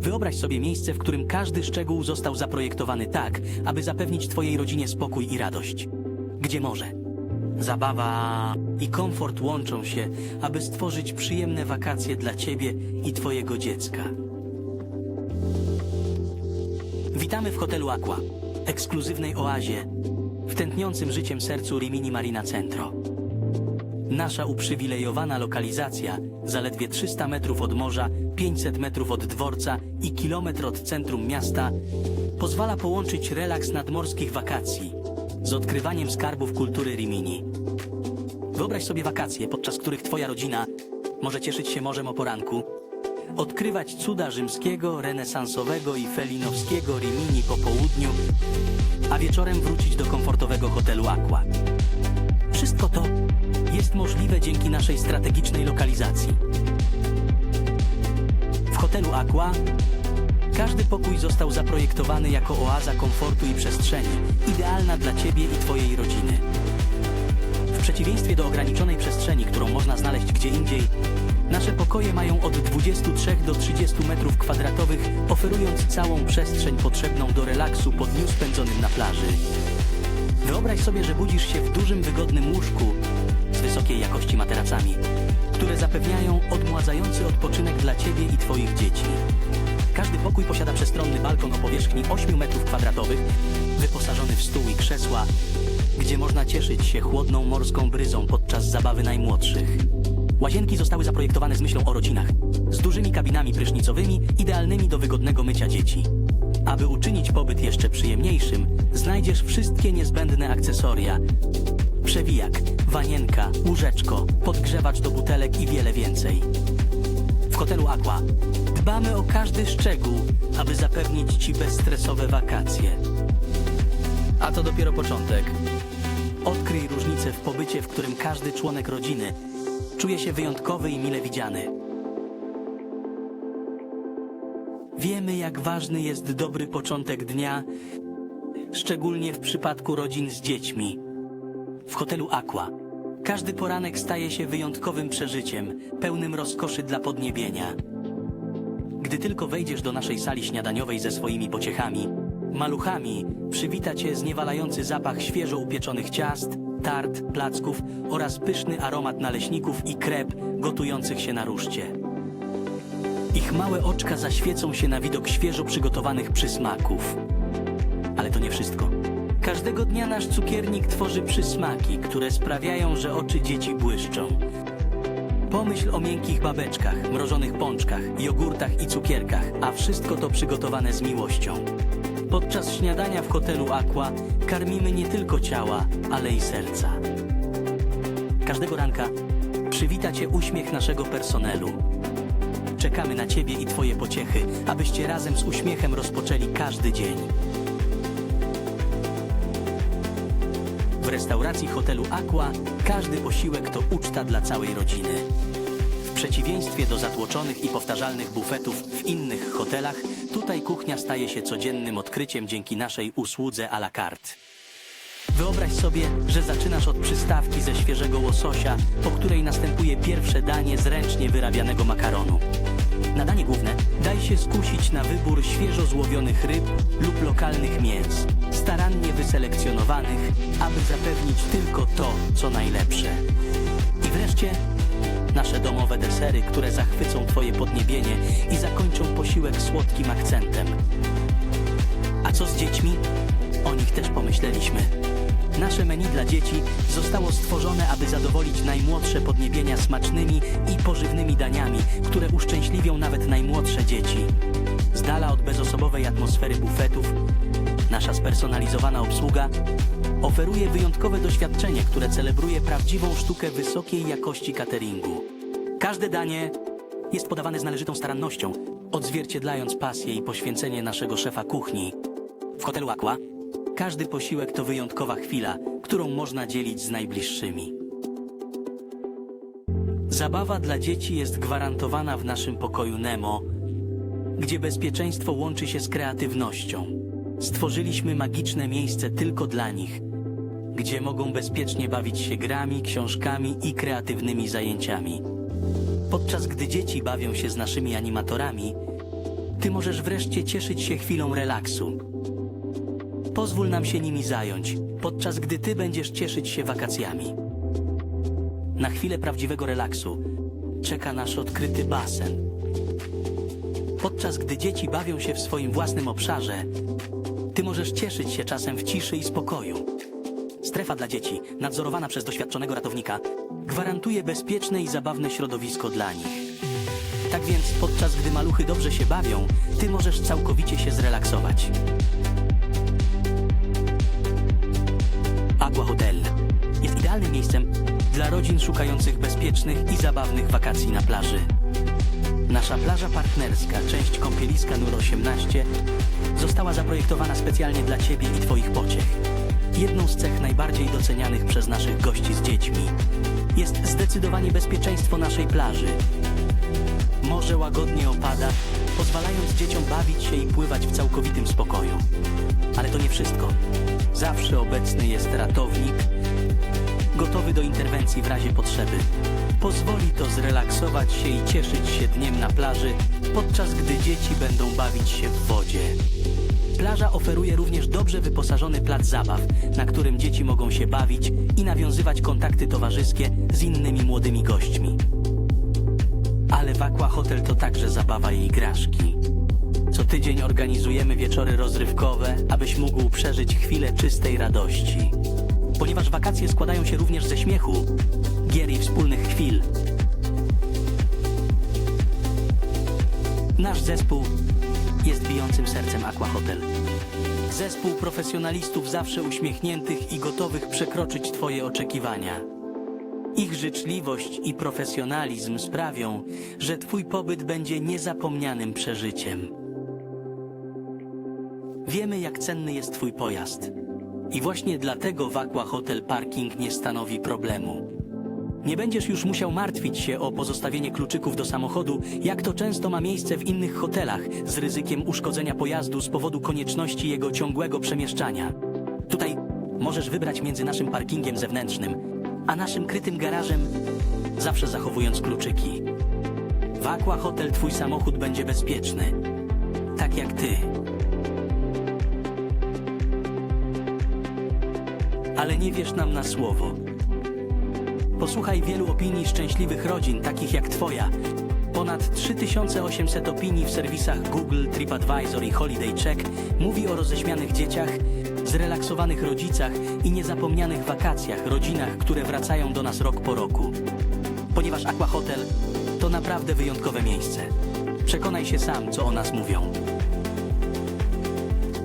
Wyobraź sobie miejsce, w którym każdy szczegół został zaprojektowany tak, aby zapewnić Twojej rodzinie spokój i radość. Gdzie morze, zabawa i komfort łączą się, aby stworzyć przyjemne wakacje dla Ciebie i Twojego dziecka. Witamy w hotelu Aqua, ekskluzywnej oazie w tętniącym życiem sercu Rimini Marina Centro. Nasza uprzywilejowana lokalizacja, zaledwie 300 metrów od morza, 500 metrów od dworca i kilometr od centrum miasta, pozwala połączyć relaks nadmorskich wakacji z odkrywaniem skarbów kultury Rimini. Wyobraź sobie wakacje, podczas których Twoja rodzina może cieszyć się morzem o poranku, odkrywać cuda rzymskiego, renesansowego i felinowskiego Rimini po południu, a wieczorem wrócić do komfortowego hotelu Aqua. Wszystko to jest możliwe dzięki naszej strategicznej lokalizacji. W hotelu Aqua każdy pokój został zaprojektowany jako oaza komfortu i przestrzeni, idealna dla Ciebie i Twojej rodziny. W przeciwieństwie do ograniczonej przestrzeni, którą można znaleźć gdzie indziej, nasze pokoje mają od 23 do 30 metrów kwadratowych, oferując całą przestrzeń potrzebną do relaksu po dniu spędzonym na plaży. Wyobraź sobie, że budzisz się w dużym, wygodnym łóżku wysokiej jakości materacami, które zapewniają odmładzający odpoczynek dla Ciebie i Twoich dzieci. Każdy pokój posiada przestronny balkon o powierzchni 8 metrów kwadratowych, wyposażony w stół i krzesła, gdzie można cieszyć się chłodną morską bryzą podczas zabawy najmłodszych. Łazienki zostały zaprojektowane z myślą o rodzinach, z dużymi kabinami prysznicowymi, idealnymi do wygodnego mycia dzieci. Aby uczynić pobyt jeszcze przyjemniejszym, znajdziesz wszystkie niezbędne akcesoria. Przewijak, wanienka, łóżeczko, podgrzewacz do butelek i wiele więcej. W hotelu Aqua dbamy o każdy szczegół, aby zapewnić Ci bezstresowe wakacje. A to dopiero początek. Odkryj różnicę w pobycie, w którym każdy członek rodziny czuje się wyjątkowy i mile widziany. Wiemy, jak ważny jest dobry początek dnia, szczególnie w przypadku rodzin z dziećmi. W hotelu Aqua każdy poranek staje się wyjątkowym przeżyciem, pełnym rozkoszy dla podniebienia. Gdy tylko wejdziesz do naszej sali śniadaniowej ze swoimi pociechami, maluchami, przywita cię zniewalający zapach świeżo upieczonych ciast, tart, placków oraz pyszny aromat naleśników i krep gotujących się na ruszcie. Ich małe oczka zaświecą się na widok świeżo przygotowanych przysmaków. Ale to nie wszystko. Każdego dnia nasz cukiernik tworzy przysmaki, które sprawiają, że oczy dzieci błyszczą. Pomyśl o miękkich babeczkach, mrożonych pączkach, jogurtach i cukierkach, a wszystko to przygotowane z miłością. Podczas śniadania w hotelu Aqua karmimy nie tylko ciała, ale i serca. Każdego ranka przywita Cię uśmiech naszego personelu. Czekamy na Ciebie i Twoje pociechy, abyście razem z uśmiechem rozpoczęli każdy dzień. Restauracji hotelu Aqua każdy posiłek to uczta dla całej rodziny. W przeciwieństwie do zatłoczonych i powtarzalnych bufetów w innych hotelach, tutaj kuchnia staje się codziennym odkryciem dzięki naszej usłudze à la carte. Wyobraź sobie, że zaczynasz od przystawki ze świeżego łososia, po której następuje pierwsze danie z ręcznie wyrabianego makaronu. Na danie główne daj się skusić na wybór świeżo złowionych ryb lub lokalnych mięs, starannie wyselekcjonowanych, aby zapewnić tylko to, co najlepsze. I wreszcie nasze domowe desery, które zachwycą Twoje podniebienie i zakończą posiłek słodkim akcentem. A co z dziećmi? O nich też pomyśleliśmy. Nasze menu dla dzieci zostało stworzone, aby zadowolić najmłodsze podniebienia smacznymi i pożywnymi daniami, które uszczęśliwią nawet najmłodsze dzieci. Z dala od bezosobowej atmosfery bufetów, nasza spersonalizowana obsługa oferuje wyjątkowe doświadczenie, które celebruje prawdziwą sztukę wysokiej jakości cateringu. Każde danie jest podawane z należytą starannością, odzwierciedlając pasję i poświęcenie naszego szefa kuchni. W hotelu Aqua każdy posiłek to wyjątkowa chwila, którą można dzielić z najbliższymi. Zabawa dla dzieci jest gwarantowana w naszym pokoju Nemo, gdzie bezpieczeństwo łączy się z kreatywnością. Stworzyliśmy magiczne miejsce tylko dla nich, gdzie mogą bezpiecznie bawić się grami, książkami i kreatywnymi zajęciami. Podczas gdy dzieci bawią się z naszymi animatorami, ty możesz wreszcie cieszyć się chwilą relaksu. Pozwól nam się nimi zająć, podczas gdy ty będziesz cieszyć się wakacjami. Na chwilę prawdziwego relaksu czeka nasz odkryty basen. Podczas gdy dzieci bawią się w swoim własnym obszarze, ty możesz cieszyć się czasem w ciszy i spokoju. Strefa dla dzieci, nadzorowana przez doświadczonego ratownika, gwarantuje bezpieczne i zabawne środowisko dla nich. Tak więc, podczas gdy maluchy dobrze się bawią, ty możesz całkowicie się zrelaksować. Aqua Hotel jest idealnym miejscem dla rodzin szukających bezpiecznych i zabawnych wakacji na plaży. Nasza plaża partnerska, część kąpieliska Nur 18, została zaprojektowana specjalnie dla Ciebie i Twoich pociech. Jedną z cech najbardziej docenianych przez naszych gości z dziećmi jest zdecydowanie bezpieczeństwo naszej plaży. Morze łagodnie opada, pozwalając dzieciom bawić się i pływać w całkowitym spokoju. Ale to nie wszystko. Zawsze obecny jest ratownik, gotowy do interwencji w razie potrzeby. Pozwoli to zrelaksować się i cieszyć się dniem na plaży, podczas gdy dzieci będą bawić się w wodzie. Plaża oferuje również dobrze wyposażony plac zabaw, na którym dzieci mogą się bawić i nawiązywać kontakty towarzyskie z innymi młodymi gośćmi. Ale w Aqua Hotel to także zabawa i igraszki. Co tydzień organizujemy wieczory rozrywkowe, abyś mógł przeżyć chwilę czystej radości. Ponieważ wakacje składają się również ze śmiechu, gier i wspólnych chwil. Nasz zespół jest bijącym sercem Aqua Hotel. Zespół profesjonalistów zawsze uśmiechniętych i gotowych przekroczyć Twoje oczekiwania. Ich życzliwość i profesjonalizm sprawią, że Twój pobyt będzie niezapomnianym przeżyciem. Wiemy, jak cenny jest Twój pojazd. I właśnie dlatego w Aqua Hotel parking nie stanowi problemu. Nie będziesz już musiał martwić się o pozostawienie kluczyków do samochodu, jak to często ma miejsce w innych hotelach, z ryzykiem uszkodzenia pojazdu z powodu konieczności jego ciągłego przemieszczania. Tutaj możesz wybrać między naszym parkingiem zewnętrznym, a naszym krytym garażem, zawsze zachowując kluczyki. W Aqua Hotel twój samochód będzie bezpieczny. Tak jak ty. Ale nie wierz nam na słowo. Posłuchaj wielu opinii szczęśliwych rodzin, takich jak Twoja. Ponad 3800 opinii w serwisach Google, TripAdvisor i Holiday Check mówi o roześmianych dzieciach, zrelaksowanych rodzicach i niezapomnianych wakacjach, rodzinach, które wracają do nas rok po roku. Ponieważ Aqua Hotel to naprawdę wyjątkowe miejsce. Przekonaj się sam, co o nas mówią.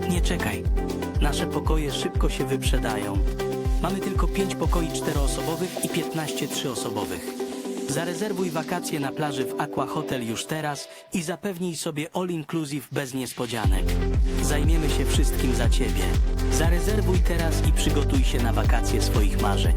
Nie czekaj. Nasze pokoje szybko się wyprzedają. Mamy tylko 5 pokoi czteroosobowych i 15 trzyosobowych. Zarezerwuj wakacje na plaży w Aqua Hotel już teraz i zapewnij sobie all inclusive bez niespodzianek. Zajmiemy się wszystkim za Ciebie. Zarezerwuj teraz i przygotuj się na wakacje swoich marzeń.